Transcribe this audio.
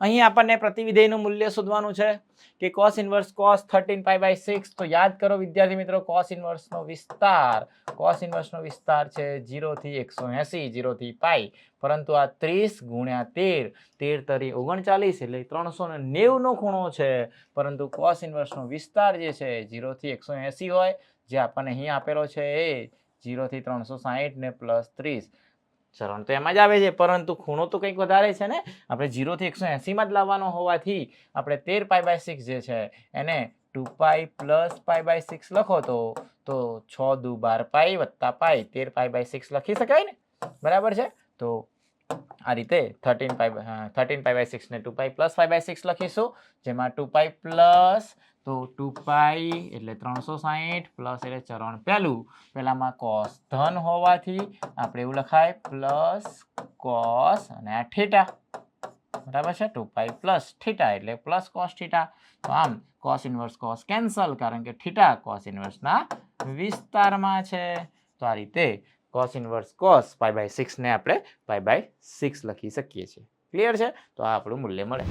અહીં આપણને પ્રતિવિધેયનું મૂલ્ય શોધવાનું છે કે cos inverse cos thirteen pi by six તો યાદ કરો વિદ્યાર્થી મિત્રો કોસ ઇન્વર્સનો વિસ્તાર કોસ ઇન્વર્સનો વિસ્તાર છે જીરોથી એકસો એંસી જીરોથી પાઈ પરંતુ આ ત્રીસ ગુણ્યા તેર તેર તરી ઓગણચાલીસ એટલે ત્રણસો ને નેવુંનો ખૂણો છે. પરંતુ કોસ ઇન્વર્સનો વિસ્તાર જે છે જીરોથી એકસો એંસી હોય, જે આપણને અહીં આપેલો છે એ જીરોથી ત્રણસો સાહીઠ ને પ્લસ ત્રીસ. ચરણ તો એમાં જ આવે છે, પરંતુ ખૂણો તો કંઈક વધારે છે ને? આપણે જીરોથી એકસો એંસીમાં જ લાવવાનો હોવાથી આપણે તેર પાઈ બાય સિક્સ જે છે, એને two pi plus pi by six લખો તો તો છ દુ બાર પાઈ વત્તા પાઈ તેર પાઈ બાય સિક્સ લખી શકાય ને? બરાબર છે? તો આ રીતે thirteen pi thirteen pi by સિક્સને two pi plus five by six લખીશું. જેમાં ટુ પાઈ પ્લસ તો ટુ પાઈ એટલે ત્રણસો સાહીઠ પ્લસ એટલે ચરણ પહેલું પહેલામાં કોસ ધન હોવાથી આપણે એવું લખાય પ્લસ કોસ અને આ થીટા બરાબર છે? ટુ પાઈ પ્લસ થીટા એટલે પ્લસ કોસ થીટા તો આમ કોસ ઇન્વર્સ કોસ કેન્સલ કારણ કે થીટા કોસ ઇન્વર્સના વિસ્તારમાં છે. તો આ રીતે cos inverse cos pi by સિક્સને આપણે પાઈ બાય સિક્સ લખી શકીએ છીએ. ક્લિયર છે? તો આ આપણું મૂલ્ય મળે.